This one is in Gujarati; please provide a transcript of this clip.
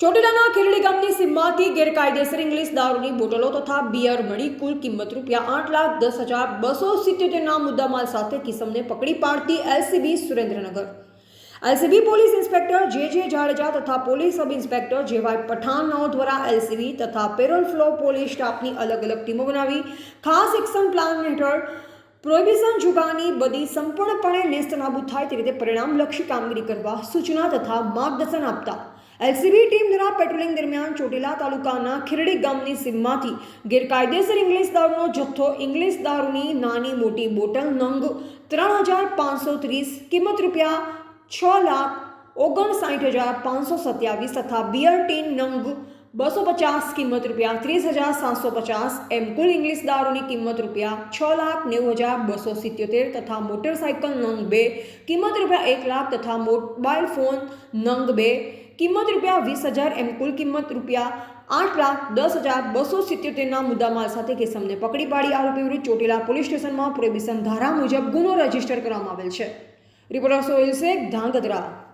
ચોટીલાના ખીરડી ગામની સીમમાંથી ગેરકાયદેસર ઇંગ્લિશ દારૂની બોટલો તથા બિયર મળી કુલ કિંમત રૂપિયા આઠ લાખ દસ હજાર બસો સિત્યોતેરના મુદ્દામાલ સાથે કિસમને પકડી પાડતી LCB Surendranagar. LCB police inspector J J Jadeja તથા પોલીસ સબ ઇન્સ્પેક્ટર જેવાય પઠાણનો દ્વારા એલસીબી તથા પેરોલ ફ્લો પોલીસ સ્ટાફની અલગ અલગ ટીમો બનાવી ખાસ એક્શન પ્લાન હેઠળ પ્રોહિબિશન જુગાની બધી સંપૂર્ણપણે નેસ્ત નાબૂદ થાય તે રીતે પરિણામલક્ષી કામગીરી કરવા સૂચના તથા માર્ગદર્શન આપતા એલસીબી ટીમ દ્વારા પેટ્રોલિંગ દરમિયાન ચોટીલા તાલુકાના ખીરડી ગામની સીમમાંથી ગેરકાયદેસર ઇંગ્લિશ દારૂનો જથ્થો, ઇંગ્લિશ દારૂની નાની મોટી બોટલ નંગ ત્રણ હજાર પાંચસો ત્રીસ, કિંમત રૂપિયા છ લાખ ઓગણસાઠ હજાર પાંચસો સત્યાવીસ તથા બિયર ટીન નંગ બસો પચાસ, કિંમત રૂપિયા ત્રીસ હજાર સાતસો પચાસ, એમ કુલ ઇંગ્લિશ દારૂની કિંમત રૂપિયા છ લાખ નેવું હજાર બસો સિત્યોતેર તથા મોટરસાઇકલ નંગ બે, કિંમત રૂપિયા એક લાખ તથા મોબાઈલ ફોન નંગ બે કિંમત રૂપિયા વીસ હજાર એમ કુલ કિંમત રૂપિયા આઠ લાખ દસ હજાર બસો સિત્યોતેરના મુદ્દામાલ સાથે કેસમને પકડી પાડી. આરોપી વિરુદ્ધ ચોટીલા પોલીસ સ્ટેશનમાં પ્રોહિબિશન ધારા મુજબ ગુનો રજિસ્ટર કરવામાં આવેલ છે. રિપોર્ટર સોહેલ શેખ, ધાંગધ્રા.